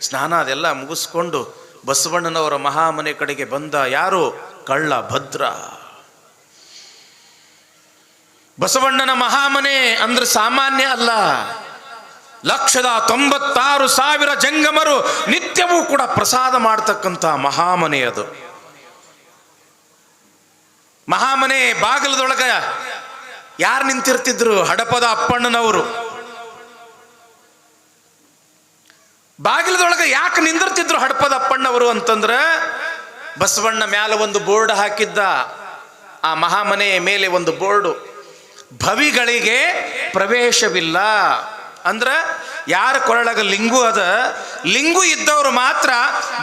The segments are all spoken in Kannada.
ಸ್ನಾನ ಅದೆಲ್ಲ ಮುಗಿಸ್ಕೊಂಡು ಬಸವಣ್ಣನವರ ಮಹಾಮನೆ ಕಡೆಗೆ ಬಂದ ಯಾರು? ಕಳ್ಳ ಭದ್ರ ಬಸವಣ್ಣನ ಮಹಾಮನೆ ಅಂದ್ರೆ ಸಾಮಾನ್ಯ ಅಲ್ಲ. ಲಕ್ಷದ ತೊಂಬತ್ತಾರು ಸಾವಿರ ಜಂಗಮರು ನಿತ್ಯವೂ ಕೂಡ ಪ್ರಸಾದ ಮಾಡ್ತಕ್ಕಂಥ ಮಹಾಮನೆ ಅದು. ಮಹಾಮನೆ ಬಾಗಿಲದೊಳಗ ಯಾರು ನಿಂತಿರ್ತಿದ್ರು? ಹಡಪದ ಅಪ್ಪಣ್ಣನವರು. ಬಾಗಿಲದೊಳಗೆ ಯಾಕೆ ನಿಂದಿರ್ತಿದ್ರು ಹಡಪದ ಅಪ್ಪಣ್ಣವರು ಅಂತಂದ್ರೆ, ಬಸವಣ್ಣ ಮ್ಯಾಲ ಒಂದು ಬೋರ್ಡ್ ಹಾಕಿದ್ದ. ಆ ಮಹಾಮನೆ ಮೇಲೆ ಒಂದು ಬೋರ್ಡು. ಭವಿಗಳಿಗೆ ಪ್ರವೇಶವಿಲ್ಲ. ಅಂದ್ರೆ, ಯಾರ ಕೊರಳಗ ಲಿಂಗು ಅದ, ಲಿಂಗು ಇದ್ದವರು ಮಾತ್ರ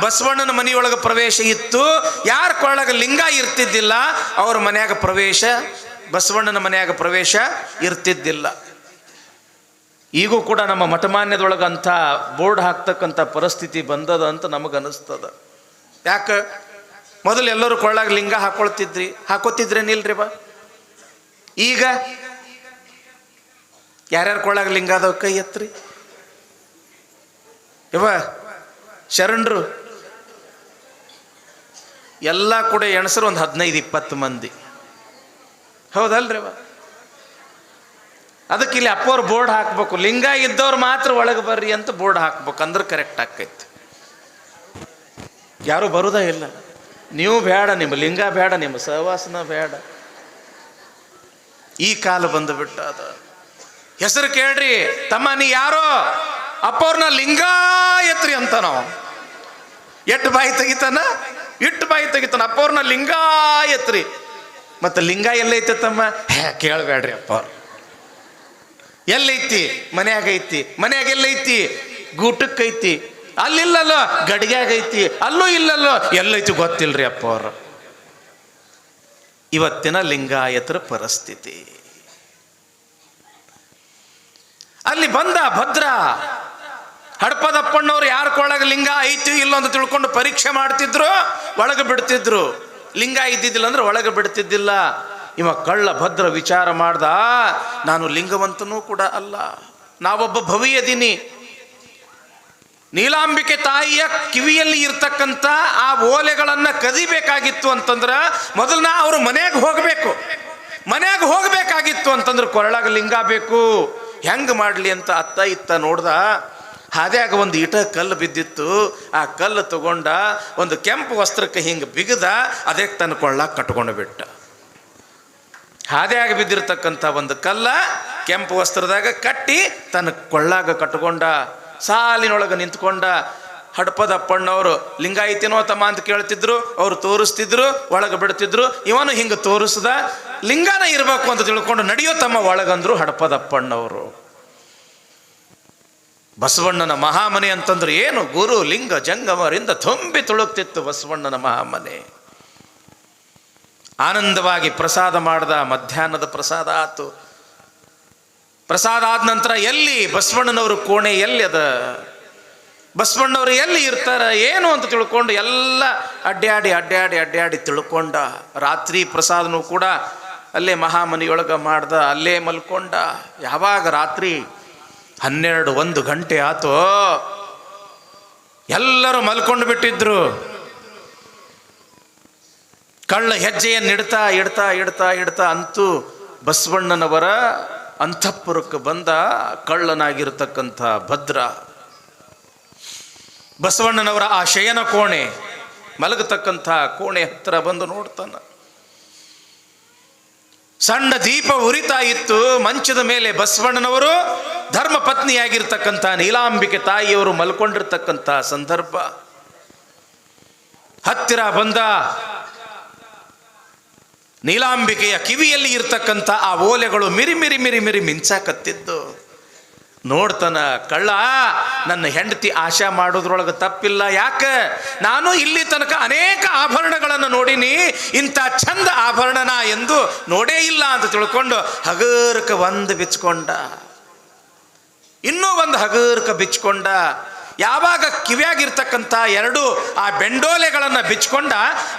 ಬಸವಣ್ಣನ ಮನೆಯೊಳಗೆ ಪ್ರವೇಶ ಇತ್ತು. ಯಾರ ಕೊರಳಗ ಲಿಂಗ ಇರ್ತಿದ್ದಿಲ್ಲ, ಅವ್ರ ಮನೆಯಾಗ ಪ್ರವೇಶ, ಬಸವಣ್ಣನ ಮನೆಯಾಗ ಪ್ರವೇಶ ಇರ್ತಿದ್ದಿಲ್ಲ. ಈಗೂ ಕೂಡ ನಮ್ಮ ಮಠಮಾನ್ಯದೊಳಗಂಥ ಬೋರ್ಡ್ ಹಾಕ್ತಕ್ಕಂಥ ಪರಿಸ್ಥಿತಿ ಬಂದದ ಅಂತ ನಮಗೆ ಅನಿಸ್ತದ ಯಾಕೆ? ಮೊದಲು ಎಲ್ಲರೂ ಕೊಳ್ಳಾಗ ಲಿಂಗ ಹಾಕೊಳ್ತಿದ್ರಿ. ಹಾಕೋತಿದ್ರೇನಿಲ್ರಿ ಬಾ? ಈಗ? ಯಾರ್ಯಾರು ಕೊಳ್ಳಾಗ ಲಿಂಗ ಅದಾವ ಕೈ ಎತ್ರಿ? ಇವ ಶರಣರು. ಎಲ್ಲ ಕೂಡ ಎಣಸರು ಒಂದು ಹದಿನೈದು ಇಪ್ಪತ್ತು ಮಂದಿ. ಹೌದಲ್ರಿ ಅವ ಅದಕ್ಕೆ ಇಲ್ಲಿ ಅಪ್ಪವ್ರು ಬೋರ್ಡ್ ಹಾಕ್ಬೇಕು. ಲಿಂಗ ಇದ್ದವ್ರು ಮಾತ್ರ ಒಳಗೆ ಬರ್ರಿ ಅಂತ ಬೋರ್ಡ್ ಹಾಕ್ಬೇಕು. ಅಂದ್ರೆ ಕರೆಕ್ಟ್ ಆಕೈತಿ. ಯಾರು ಬರುದ ಇಲ್ಲ. ನೀವು ಬೇಡ, ನಿಮ್ಮ ಲಿಂಗ ಬೇಡ, ನಿಮ್ಮ ಸಹವಾಸನ ಬೇಡ. ಈ ಕಾಲ ಬಂದು ಬಿಟ್ಟ ಅದ. ಹೆಸರು ಕೇಳ್ರಿ. ತಮ್ಮ, ನೀ ಯಾರೋ? ಅಪ್ಪವ್ರನ್ನ ಲಿಂಗ ಎತ್ರಿ ಅಂತ ನಾವು ಬಾಯಿ ತೆಗಿತಾನ? ಇಟ್ಟು ಬಾಯಿ ತೆಗಿತಾನ. ಅಪ್ಪವ್ರನ್ನ ಲಿಂಗ ಎತ್ರಿ ಮತ್ತೆ ಲಿಂಗ ಎಲ್ಲೈತೆ ತಮ್ಮ? ಹೇ, ಕೇಳಬೇಡ್ರಿ ಅಪ್ಪವ್ರು. ಎಲ್ಲೈತಿ? ಮನ್ಯಾಗ ಐತಿ. ಮನ್ಯಾಗ ಎಲ್ಲೈತಿ? ಗೂಟಕ್ಕೈತಿ. ಅಲ್ಲಿಲ್ಲಲ್ಲೋ? ಗಡಿಗ್ಯಾಗ ಐತಿ ಅಲ್ಲೂ ಇಲ್ಲಲ್ಲೋ? ಎಲ್ಲೈತಿ ಗೊತ್ತಿಲ್ರಿ ಅಪ್ಪ ಅವರು. ಇವತ್ತಿನ ಲಿಂಗಾಯತರ ಪರಿಸ್ಥಿತಿ. ಅಲ್ಲಿ ಬಂದ ಭದ್ರ. ಹಡಪದಪ್ಪಣ್ಣವ್ರು ಯಾರ ಕೊಳಗ ಲಿಂಗ ಐತಿ ಇಲ್ಲ ಅಂತ ತಿಳ್ಕೊಂಡು ಪರೀಕ್ಷೆ ಮಾಡ್ತಿದ್ರು, ಒಳಗೆ ಬಿಡ್ತಿದ್ರು. ಲಿಂಗ ಇದ್ದಿದ್ದಿಲ್ಲ ಅಂದ್ರೆ ಒಳಗೆ ಬಿಡ್ತಿದ್ದಿಲ್ಲ. ಇವ ಕಳ್ಳ ಭದ್ರ ವಿಚಾರ ಮಾಡ್ದ ನಾನು ಲಿಂಗವಂತನೂ ಕೂಡ ಅಲ್ಲ. ನಾವೊಬ್ಬ ಭವಿಯದೀನಿ ನೀಲಾಂಬಿಕೆ ತಾಯಿಯ ಕಿವಿಯಲ್ಲಿ ಇರ್ತಕ್ಕಂಥ ಆ ಓಲೆಗಳನ್ನು ಕದಿಬೇಕಾಗಿತ್ತು ಅಂತಂದ್ರ ಮೊದಲು ನಾ ಅವ್ರ ಮನೆಗೆ ಹೋಗಬೇಕು. ಮನೆಗೆ ಹೋಗಬೇಕಾಗಿತ್ತು ಅಂತಂದ್ರೆ ಕೊರಳಾಗ ಲಿಂಗ ಬೇಕು. ಹೆಂಗ್ ಮಾಡ್ಲಿ ಅಂತ ಅತ್ತ ಇತ್ತ ನೋಡ್ದ, ಹಾದ್ಯಾಗ ಒಂದು ಇಟ ಕಲ್ಲು ಬಿದ್ದಿತ್ತು. ಆ ಕಲ್ಲು ತಗೊಂಡ ಒಂದು ಕೆಂಪು ವಸ್ತ್ರಕ್ಕೆ ಹಿಂಗೆ ಬಿಗದ ಅದಕ್ಕೆ ತನ್ನ ಕೊಳ್ಳಾಗ ಕಟ್ಕೊಂಡು ಬಿಟ್ಟ. ಹಾದ್ಯಾಗ ಬಿದ್ದಿರ್ತಕ್ಕಂಥ ಒಂದು ಕಲ್ಲ ಕೆಂಪು ವಸ್ತ್ರದಾಗ ಕಟ್ಟಿ ತನ್ನ ಕೊಳ್ಳಾಗ ಕಟ್ಕೊಂಡ, ಸಾಲಿನೊಳಗೆ ನಿಂತ್ಕೊಂಡ ಹಡಪದಪ್ಪಣ್ಣವರು ಲಿಂಗಾಯಿತಿನೋ ತಮ್ಮ ಅಂತ ಕೇಳ್ತಿದ್ರು, ಅವ್ರು ತೋರಿಸ್ತಿದ್ರು, ಒಳಗೆ ಬಿಡ್ತಿದ್ರು, ಇವನು ಹಿಂಗೆ ತೋರಿಸ್ದ, ಲಿಂಗನ ಇರಬೇಕು ಅಂತ ತಿಳ್ಕೊಂಡು ನಡೆಯೋ ತಮ್ಮ ಒಳಗಂದ್ರು ಹಡಪದಪ್ಪಣ್ಣವರು ಬಸವಣ್ಣನ ಮಹಾಮನೆ ಅಂತಂದ್ರೆ ಏನು? ಗುರು ಲಿಂಗ ಜಂಗಮರಿಂದ ತುಂಬಿ ತುಳುಕ್ತಿತ್ತು ಬಸವಣ್ಣನ ಮಹಾಮನೆ. ಆನಂದವಾಗಿ ಪ್ರಸಾದ ಮಾಡ್ದ, ಮಧ್ಯಾಹ್ನದ ಪ್ರಸಾದ ಆತು. ಪ್ರಸಾದ ಆದ ನಂತರ ಎಲ್ಲಿ ಬಸವಣ್ಣನವರು ಕೋಣೆ ಎಲ್ಲಿ ಅದ? ಬಸವಣ್ಣವರು ಎಲ್ಲಿ ಇರ್ತಾರ, ಏನು ಅಂತ ತಿಳ್ಕೊಂಡು ಎಲ್ಲ ಅಡ್ಡಾಡಿ ಅಡ್ಡಾಡಿ ಅಡ್ಡಾಡಿ ತಿಳ್ಕೊಂಡ. ರಾತ್ರಿ ಪ್ರಸಾದನೂ ಕೂಡ ಅಲ್ಲೇ ಮಹಾಮನಿಯೊಳಗೆ ಮಾಡ್ದ, ಅಲ್ಲೇ ಮಲ್ಕೊಂಡ. ಯಾವಾಗ ರಾತ್ರಿ? ಹನ್ನೆರಡು, ಒಂದು ಗಂಟೆ ಆತೋ. ಎಲ್ಲರೂ ಮಲ್ಕೊಂಡು ಬಿಟ್ಟಿದ್ರು. ಕಳ್ಳ ಹೆಜ್ಜೆಯನ್ನು ಇಡ್ತಾ ಇಡ್ತಾ ಇಡ್ತಾ ಇಡ್ತಾ ಅಂತೂ ಬಸವಣ್ಣನವರ ಅಂತಃಪುರಕ್ಕೆ ಬಂದ ಕಳ್ಳನಾಗಿರ್ತಕ್ಕಂಥ ಭದ್ರ. ಬಸವಣ್ಣನವರ ಆ ಶಯನ ಕೋಣೆ, ಮಲಗತಕ್ಕಂಥ ಕೋಣೆ ಹತ್ತಿರ ಬಂದು ನೋಡ್ತಾನ. ಸಣ್ಣ ದೀಪ ಉರಿತಾ ಇತ್ತು, ಮಂಚದ ಮೇಲೆ ಬಸವಣ್ಣನವರು ಧರ್ಮ ಪತ್ನಿಯಾಗಿರ್ತಕ್ಕಂಥ ನೀಲಾಂಬಿಕೆ ತಾಯಿಯವರು ಮಲ್ಕೊಂಡಿರ್ತಕ್ಕಂಥ ಸಂದರ್ಭ. ಹತ್ತಿರ ಬಂದ ನೀಲಾಂಬಿಕೆಯ ಕಿವಿಯಲ್ಲಿ ಇರ್ತಕ್ಕಂಥ ಆ ಓಲೆಗಳು ಮಿರಿ ಮಿರಿ ಮಿರಿ ಮಿರಿ ಮಿಂಚಾಕತ್ತಿದ್ದು. ನೋಡ್ತಾನ, ಕಳ್ಳ, ನನ್ನ ಹೆಂಡತಿ ಆಶಾ ಮಾಡೋದ್ರೊಳಗೆ ತಪ್ಪಿಲ್ಲ, ಯಾಕೆ? ನಾನು ಇಲ್ಲಿ ತನಕ ಅನೇಕ ಆಭರಣಗಳನ್ನು ನೋಡಿನಿ, ಇಂಥ ಚಂದ ಆಭರಣನ ಎಂದು ನೋಡೇ ಇಲ್ಲ ಅಂತ ತಿಳ್ಕೊಂಡು ಹಗರ್ಕ ಒಂದು ಬಿಚ್ಕೊಂಡ. ಇನ್ನೂ ಒಂದು ಹಗರ್ಕ ಬಿಚ್ಕೊಂಡ. ಯಾವಾಗ ಕಿವಿಯಾಗಿರ್ತಕ್ಕಂಥ ಎರಡು ಆ ಬೆಂಡೋಲೆಗಳನ್ನು ಬಿಚ್ಕೊಂಡ,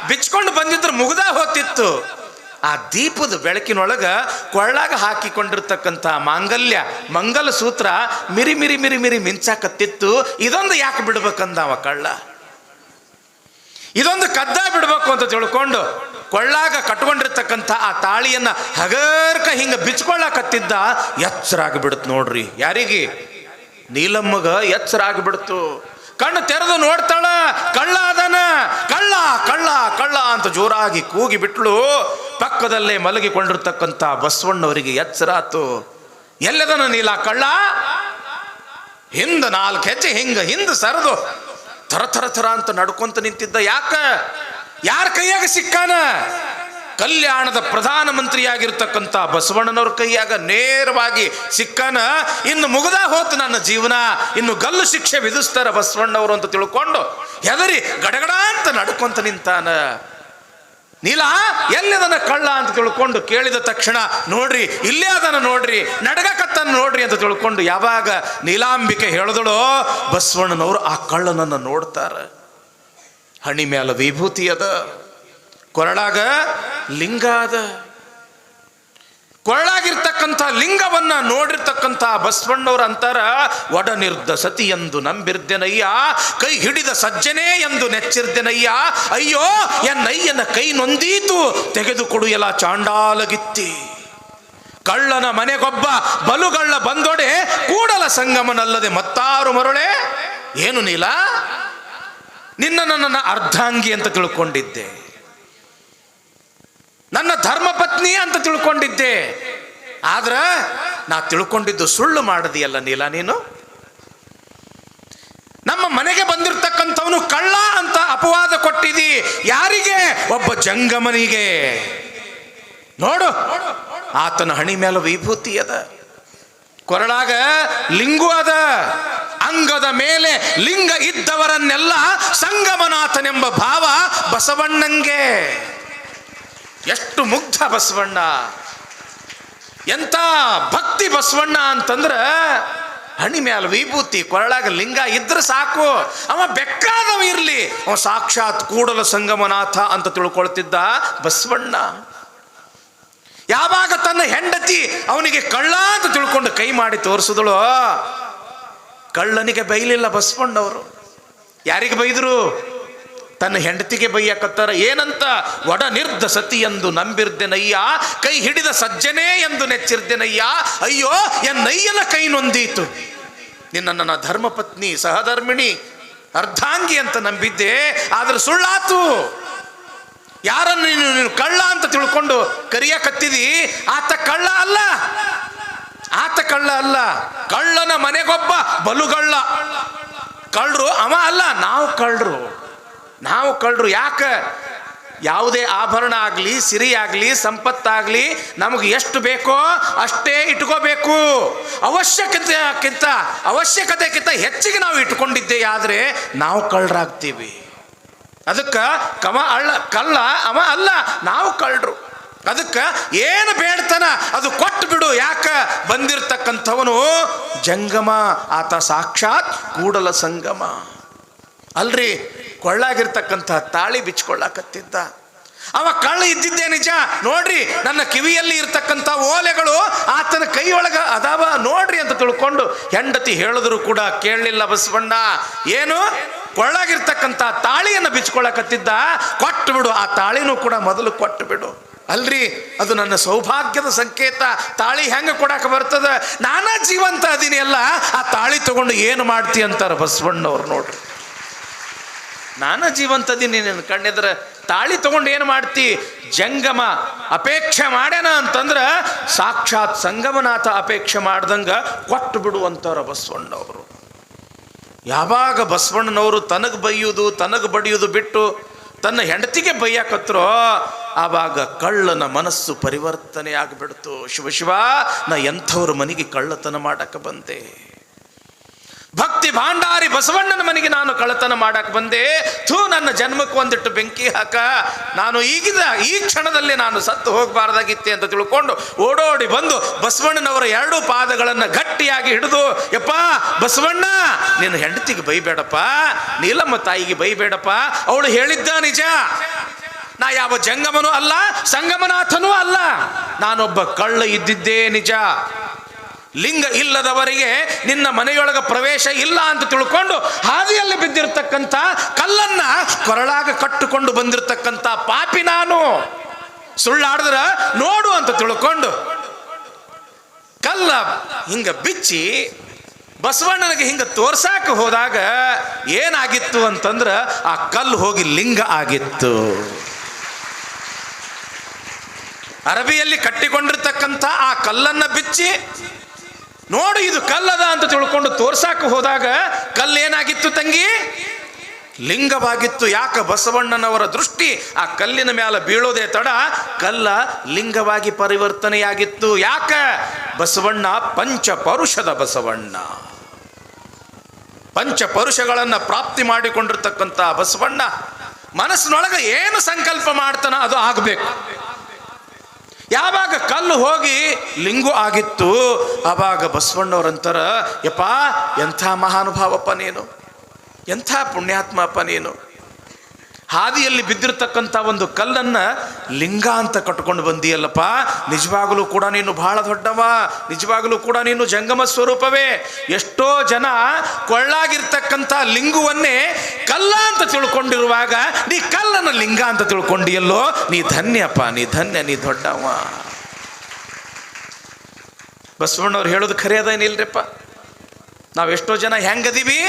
ಬಿಚ್ಕೊಂಡು ಬಂದಿದ್ರೆ ಮುಗ್ದ ಹೋಗ್ತಿತ್ತು. ಆ ದೀಪದ ಬೆಳಕಿನೊಳಗೆ ಕೊಳ್ಳಾಗ ಹಾಕಿಕೊಂಡಿರ್ತಕ್ಕಂಥ ಮಾಂಗಲ್ಯ ಮಂಗಲ ಸೂತ್ರ ಮಿರಿ ಮಿರಿ ಮಿರಿ ಮಿರಿ ಮಿಂಚಾಕತ್ತಿತ್ತು. ಇದೊಂದು ಯಾಕೆ ಬಿಡ್ಬೇಕಂದ ಅವ ಕಳ್ಳ? ಇದೊಂದು ಕದ್ದ ಬಿಡಬೇಕು ಅಂತ ತಿಳ್ಕೊಂಡು ಕೊಳ್ಳಾಗ ಕಟ್ಕೊಂಡಿರ್ತಕ್ಕಂಥ ಆ ತಾಳಿಯನ್ನ ಹಗರ್ಕ ಹಿಂಗ ಬಿಚ್ಕೊಳ್ಳಾಕತ್ತಿದ್ದ ಎಚ್ಚರಾಗಿ ಬಿಡುತ್ತೆ ನೋಡ್ರಿ. ಯಾರಿಗೆ? ನೀಲಮ್ಮಗ ಎಚ್ಚರಾಗಿ ಬಿಡ್ತು. ಕಣ್ಣು ತೆರೆದು ನೋಡ್ತಾಳ, ಕಳ್ಳ ಅದನ. ಕಳ್ಳ ಕಳ್ಳ ಕಳ್ಳ ಅಂತ ಜೋರಾಗಿ ಕೂಗಿ ಬಿಟ್ಲು ಪಕ್ಕದಲ್ಲೇ ಮಲಗಿಕೊಂಡಿರ್ತಕ್ಕಂಥ ಬಸವಣ್ಣವರಿಗೆ ಎಚ್ಚರ ಆತು ಎಲ್ಲದನ ನೀಲ ಕಳ್ಳ, ಹಿಂದ ನಾಲ್ಕು ಹೆಜ್ಜೆ, ಹಿಂಗ ಹಿಂದ ಸರದು, ಥರ ಥರ ಥರ ಅಂತ ನಡ್ಕೊಂತ ನಿಂತಿದ್ದ ಯಾಕ? ಯಾರ ಕೈಯಾಗ ಸಿಕ್ಕಾನ? ಕಲ್ಯಾಣದ ಪ್ರಧಾನ ಮಂತ್ರಿಯಾಗಿರ್ತಕ್ಕಂಥ ಬಸವಣ್ಣನವ್ರ ಕೈಯಾಗ ನೇರವಾಗಿ ಸಿಕ್ಕಾನ? ಇನ್ನು ಮುಗದ ಹೋತು ನನ್ನ ಜೀವನ, ಇನ್ನು ಗಲ್ಲು ಶಿಕ್ಷೆ ವಿಧಿಸ್ತಾರ ಬಸವಣ್ಣವರು ಅಂತ ತಿಳ್ಕೊಂಡು ಹೆದರಿ ಗಡಗಡ ಅಂತ ನಡ್ಕೊಂತ ನಿಂತಾನ. ನೀಲ ಎಲ್ಲಿದನ ಕಳ್ಳ ಅಂತ ತಿಳ್ಕೊಂಡು ಕೇಳಿದ ತಕ್ಷಣ, ನೋಡ್ರಿ, ಇಲ್ಲೇ ಅದನ್ನು ನೋಡ್ರಿ, ನಡಗಕತ್ತನ್ನು ನೋಡ್ರಿ ಅಂತ ತಿಳ್ಕೊಂಡು ಯಾವಾಗ ನೀಲಾಂಬಿಕೆ ಹೇಳಿದಳೋ, ಬಸವಣ್ಣನವರು ಆ ಕಳ್ಳನನ್ನು ನೋಡ್ತಾರೆ. ಹಣಿ ಮ್ಯಾಲ ವಿಭೂತಿ ಅದ, ಕೊರಳಾಗ ಲಿಂಗ ಅದ. ಲಿಂಗವನ್ನ ನೋಡಿರ್ತಕ್ಕಂಥ ಬಸವಣ್ಣವ್ರ ಅಂತಾರ, ಒಡನಿರ್ದ ಸತಿ ಎಂದು ನಂಬಿರ್ದೆನಯ್ಯ, ಕೈ ಹಿಡಿದ ಸಜ್ಜನೆ ಎಂದು ನೆಚ್ಚಿರ್ದೆನಯ್ಯ, ಅಯ್ಯೋ ಎನ್ನಯ್ಯನ ಕೈ ನೊಂದೀತು, ತೆಗೆದುಕೊಡು ಎಲ್ಲ ಚಾಂಡಾಲಗಿತ್ತಿ. ಕಳ್ಳನ ಮನೆಗೊಬ್ಬ ಬಲುಗಳ್ಳ ಬಂದೊಡೆ, ಕೂಡಲ ಸಂಗಮನಲ್ಲದೆ ಮತ್ತಾರು ಮರುಳೆ, ಏನು ನೀಲ, ನಿನ್ನ ನನ್ನ ಅರ್ಧಾಂಗಿ ಅಂತ ತಿಳ್ಕೊಂಡಿದ್ದೆ, ನನ್ನ ಧರ್ಮಪತ್ನಿ ಅಂತ ತಿಳ್ಕೊಂಡಿದ್ದೆ ಆದ್ರ ನಾ ತಿಳ್ಕೊಂಡಿದ್ದು ಸುಳ್ಳು ಮಾಡದಿಯಲ್ಲ ನೀಲ ನೀನು? ನಮ್ಮ ಮನೆಗೆ ಬಂದಿರತಕ್ಕಂಥವನು ಕಳ್ಳ ಅಂತ ಅಪವಾದ ಕೊಟ್ಟಿದಿ. ಯಾರಿಗೆ? ಒಬ್ಬ ಜಂಗಮನಿಗೆ. ನೋಡು, ಆತನ ಹಣಿ ಮೇಲೆ ವಿಭೂತಿ ಅದ. ಕೊರಳಾಗ ಲಿಂಗು ಅದ. ಅಂಗದ ಮೇಲೆ ಲಿಂಗ ಇದ್ದವರನ್ನೆಲ್ಲ ಸಂಗಮನಾಥನೆಂಬ ಭಾವ ಬಸವಣ್ಣಂಗೆ. ಎಷ್ಟು ಮುಗ್ಧ ಬಸವಣ್ಣ. ಎಂತ ಭಕ್ತಿ ಬಸವಣ್ಣ ಅಂತಂದ್ರೆ ಹಣಿ ಮ್ಯಾಲ ವಿಭೂತಿ, ಕೊರಳಾಗ ಲಿಂಗ ಇದ್ರೆ ಸಾಕು. ಅವ ಬೆಕ್ಕಾದವ ಇರಲಿ. ಅವ ಸಾಕ್ಷಾತ್ ಕೂಡಲ ಸಂಗಮನಾಥ ಅಂತ ತಿಳ್ಕೊಳ್ತಿದ್ದ ಬಸವಣ್ಣ. ಯಾವಾಗ ತನ್ನ ಹೆಂಡತಿ ಅವನಿಗೆ ಕಳ್ಳ ಅಂತ ತಿಳ್ಕೊಂಡು ಕೈ ಮಾಡಿ ತೋರಿಸಿದಳು, ಕಳ್ಳನಿಗೆ ಬೈಲಿಲ್ಲ ಬಸವಣ್ಣವರು. ಯಾರಿಗೆ ಬೈದ್ರು? ತನ್ನ ಹೆಂಡತಿಗೆ ಬೈಯಕತ್ತಾರ, ಏನಂತ? ಒಡ ನಿರ್ಧ ಸತಿ ಎಂದು ನಂಬಿರ್ದೆನಯ್ಯ, ಕೈ ಹಿಡಿದ ಸಜ್ಜನೆ ಎಂದು ನೆಚ್ಚಿರ್ದೆನಯ್ಯ, ಅಯ್ಯೋ ಎನ್ನಯ್ಯನ ಕೈ ನೊಂದೀತು. ನಿನ್ನ ನನ್ನ ಧರ್ಮಪತ್ನಿ, ಸಹಧರ್ಮಿಣಿ, ಅರ್ಧಾಂಗಿ ಅಂತ ನಂಬಿದ್ದೆ, ಆದ್ರೆ ಸುಳ್ಳಾತು. ಯಾರನ್ನು ನೀನು ನೀನು ಕಳ್ಳ ಅಂತ ತಿಳ್ಕೊಂಡು ಕರಿಯಕತ್ತಿದಿ ಆತ ಕಳ್ಳ ಅಲ್ಲ. ಆತ ಕಳ್ಳ ಅಲ್ಲ. ಕಳ್ಳನ ಮನೆಗೊಬ್ಬ ಬಲುಗಳ್ಳ. ಕಳ್ಳರು ಅವ ಅಲ್ಲ, ನಾವು ಕಳ್ಳರು ನಾವು ಕಳ್ಳರು ಯಾಕ? ಯಾವುದೇ ಆಭರಣ ಆಗಲಿ, ಸಿರಿ ಆಗಲಿ, ಸಂಪತ್ತಾಗಲಿ ನಮಗೆ ಎಷ್ಟು ಬೇಕೋ ಅಷ್ಟೇ ಇಟ್ಕೋಬೇಕು. ಅವಶ್ಯಕತೆಕ್ಕಿಂತ ಅವಶ್ಯಕತೆಗಿಂತ ಹೆಚ್ಚಿಗೆ ನಾವು ಇಟ್ಕೊಂಡಿದ್ದೆ ಆದರೆ ನಾವು ಕಳ್ಳರಾಗ್ತೀವಿ. ಅದಕ್ಕೆ ಕಮ ಅಳ್ಳ, ಕಳ್ಳ ಅವ ಅಲ್ಲ, ನಾವು ಕಳ್ಳರು. ಅದಕ್ಕೆ ಏನು ಬೇಡ್ತಾನ ಅದು ಕೊಟ್ಟು ಬಿಡು, ಯಾಕ? ಬಂದಿರತಕ್ಕಂಥವನು ಜಂಗಮ, ಆತ ಸಾಕ್ಷಾತ್ ಕೂಡಲ ಸಂಗಮ. ಅಲ್ರಿ? ಕೊಳ್ಳಾಗಿರ್ತಕ್ಕಂಥ ತಾಳಿ ಬಿಚ್ಕೊಳ್ಳಾಕತ್ತಿದ್ದ. ಅವ ಕಳ್ಳ ಇದ್ದಿದ್ದೇ ನಿಜ. ನೋಡ್ರಿ, ನನ್ನ ಕಿವಿಯಲ್ಲಿ ಇರ್ತಕ್ಕಂಥ ಓಲೆಗಳು ಆತನ ಕೈಯೊಳಗ ಅದಾವ ನೋಡ್ರಿ ಅಂತ ತಿಳ್ಕೊಂಡು ಹೆಂಡತಿ ಹೇಳಿದ್ರು ಕೂಡ ಕೇಳಲಿಲ್ಲ ಬಸವಣ್ಣ. ಏನು? ಕೊಳ್ಳಾಗಿರ್ತಕ್ಕಂಥ ತಾಳಿಯನ್ನು ಬಿಚ್ಕೊಳ್ಳಕತ್ತಿದ್ದ. ಕೊಟ್ಟು ಬಿಡು, ಆ ತಾಳಿನೂ ಕೂಡ ಮೊದಲು ಕೊಟ್ಟು ಬಿಡು. ಅಲ್ರಿ, ಅದು ನನ್ನ ಸೌಭಾಗ್ಯದ ಸಂಕೇತ. ತಾಳಿ ಹೆಂಗೆ ಕೊಡಕ್ಕೆ ಬರ್ತದೆ? ನಾನಾ ಜೀವಂತ ಅದೀನಿ ಅಲ್ಲ. ಆ ತಾಳಿ ತಗೊಂಡು ಏನು ಮಾಡ್ತಿ ಅಂತಾರೆ ಬಸವಣ್ಣವ್ರು ನೋಡ್ರಿ. ನಾನು ಜೀವಂತದೀನಿ ನಿನ್ನ ಕಣ್ಣೆದ್ರೆ ತಾಳಿ ತಗೊಂಡು ಏನು ಮಾಡ್ತಿ? ಜಂಗಮ ಅಪೇಕ್ಷೆ ಮಾಡ್ಯಾನ ಅಂತಂದ್ರೆ ಸಾಕ್ಷಾತ್ ಸಂಗಮನಾಥ ಅಪೇಕ್ಷೆ ಮಾಡ್ದಂಗೆ ಕೊಟ್ಟು ಬಿಡುವಂಥವ್ರ ಬಸವಣ್ಣವರು. ಯಾವಾಗ ಬಸವಣ್ಣನವರು ತನಗೆ ಬೈಯುವುದು ತನಗೆ ಬಡಿಯೋದು ಬಿಟ್ಟು ತನ್ನ ಹೆಂಡತಿಗೆ ಬೈಯಾಕತ್ರೋ, ಆವಾಗ ಕಳ್ಳನ ಮನಸ್ಸು ಪರಿವರ್ತನೆ ಆಗಿಬಿಡ್ತು ಶಿವ ಶಿವ, ನಾ ಎಂಥವ್ರ ಮನೆಗೆ ಕಳ್ಳತನ ಮಾಡಕ್ಕೆ ಬಂದೆ. ಭಕ್ತಿ ಭಾಂಡಾರಿ ಬಸವಣ್ಣನ ಮನೆಗೆ ನಾನು ಕಳ್ಳತನ ಮಾಡಕ್ಕೆ ಬಂದೆ. ಥೂ, ನನ್ನ ಜನ್ಮಕ್ಕೆ ಒಂದಿಟ್ಟು ಬೆಂಕಿ ಹಾಕ. ನಾನು ಈಗಿದ ಈ ಕ್ಷಣದಲ್ಲಿ ನಾನು ಸತ್ತು ಹೋಗಬಾರ್ದಾಗಿತ್ತೆ ಅಂತ ತಿಳ್ಕೊಂಡು ಓಡೋಡಿ ಬಂದು ಬಸವಣ್ಣನವರ ಎರಡು ಪಾದಗಳನ್ನು ಗಟ್ಟಿಯಾಗಿ ಹಿಡಿದು, ಯಪ್ಪ, ಬಸವಣ್ಣ, ನಿನ್ನ ಹೆಂಡತಿಗೆ ಬೈಬೇಡಪ್ಪ, ನೀಲಮ್ಮ ತಾಯಿಗೆ ಬೈಬೇಡಪ್ಪ. ಅವಳು ಹೇಳಿದ್ದ ನಿಜ. ನಾ ಯಾವ ಜಂಗಮನೂ ಅಲ್ಲ, ಸಂಗಮನಾಥನೂ ಅಲ್ಲ. ನಾನೊಬ್ಬ ಕಳ್ಳ ಇದ್ದಿದ್ದೇ ನಿಜ. ಲಿಂಗ ಇಲ್ಲದವರಿಗೆ ನಿನ್ನ ಮನೆಯೊಳಗೆ ಪ್ರವೇಶ ಇಲ್ಲ ಅಂತ ತಿಳ್ಕೊಂಡು ಹಾದಿಯಲ್ಲಿ ಬಿದ್ದಿರತಕ್ಕಂಥ ಕಲ್ಲನ್ನ ಕೊರಳಾಗ ಕಟ್ಟಿಕೊಂಡು ಬಂದಿರತಕ್ಕಂಥ ಪಾಪಿ ನಾನು. ಸುಳ್ಳಾಡಿದ್ರ ನೋಡು ಅಂತ ತಿಳ್ಕೊಂಡು ಕಲ್ಲ ಹಿಂಗ ಬಿಚ್ಚಿ ಬಸವಣ್ಣನಿಗೆ ಹಿಂಗೆ ತೋರ್ಸಾಕ ಹೋದಾಗ ಏನಾಗಿತ್ತು ಅಂತಂದ್ರ ಆ ಕಲ್ಲು ಹೋಗಿ ಲಿಂಗ ಆಗಿತ್ತು. ಅರಬಿಯಲ್ಲಿ ಕಟ್ಟಿಕೊಂಡಿರ್ತಕ್ಕಂಥ ಆ ಕಲ್ಲನ್ನ ಬಿಚ್ಚಿ ನೋಡು, ಇದು ಕಲ್ಲದ ಅಂತ ತಿಳ್ಕೊಂಡು ತೋರ್ಸಾಕ ಹೋದಾಗ ಕಲ್ಲು ಏನಾಗಿತ್ತು ತಂಗಿ? ಲಿಂಗವಾಗಿತ್ತು. ಯಾಕ ಬಸವಣ್ಣನವರ ದೃಷ್ಟಿ? ಆ ಕಲ್ಲಿನ ಮೇಲೆ ಬೀಳೋದೇ ತಡ, ಕಲ್ಲ ಲಿಂಗವಾಗಿ ಪರಿವರ್ತನೆಯಾಗಿತ್ತು. ಯಾಕ? ಬಸವಣ್ಣ ಪಂಚ ಪರುಷದ ಬಸವಣ್ಣ. ಪಂಚ ಪರುಷಗಳನ್ನು ಪ್ರಾಪ್ತಿ ಮಾಡಿಕೊಂಡಿರ್ತಕ್ಕಂಥ ಬಸವಣ್ಣ ಮನಸ್ಸಿನೊಳಗೆ ಏನು ಸಂಕಲ್ಪ ಮಾಡ್ತಾನ ಅದು ಆಗಬೇಕು. ಯಾವಾಗ ಕಲ್ಲು ಹೋಗಿ ಲಿಂಗು ಆಗಿತ್ತು ಆವಾಗ ಬಸವಣ್ಣವ್ರಂತಾರ ಯಪ್ಪ ಎಂಥ ಮಹಾನುಭಾವಪ್ಪ ನೀನು? ಎಂಥ ಪುಣ್ಯಾತ್ಮಪ್ಪ ನೀನು? ಹಾದಿಯಲ್ಲಿ ಬಿದ್ದಿರತಕ್ಕಂಥ ಒಂದು ಕಲ್ಲನ್ನು ಲಿಂಗ ಅಂತ ಕಟ್ಕೊಂಡು ಬಂದಿಯಲ್ಲಪ್ಪ. ನಿಜವಾಗಲೂ ಕೂಡ ನೀನು ಬಹಳ ದೊಡ್ಡವ. ನಿಜವಾಗಲೂ ಕೂಡ ನೀನು ಜಂಗಮ ಸ್ವರೂಪವೇ. ಎಷ್ಟೋ ಜನ ಕೊಳ್ಳಾಗಿರ್ತಕ್ಕಂಥ ಲಿಂಗುವನ್ನೇ ಕಲ್ಲ ಅಂತ ತಿಳ್ಕೊಂಡಿರುವಾಗ, ನೀ ಕಲ್ಲನ್ನು ಲಿಂಗ ಅಂತ ತಿಳ್ಕೊಂಡಿಯಲ್ಲೋ? ನೀ ಧನ್ಯಪ್ಪ, ನೀ ಧನ್ಯ, ನೀ ದೊಡ್ಡವ. ಬಸವಣ್ಣವ್ರು ಹೇಳೋದು ಖರೆ ನಾವು ಎಷ್ಟೋ ಜನ ಹೆಂಗದೀವಿ?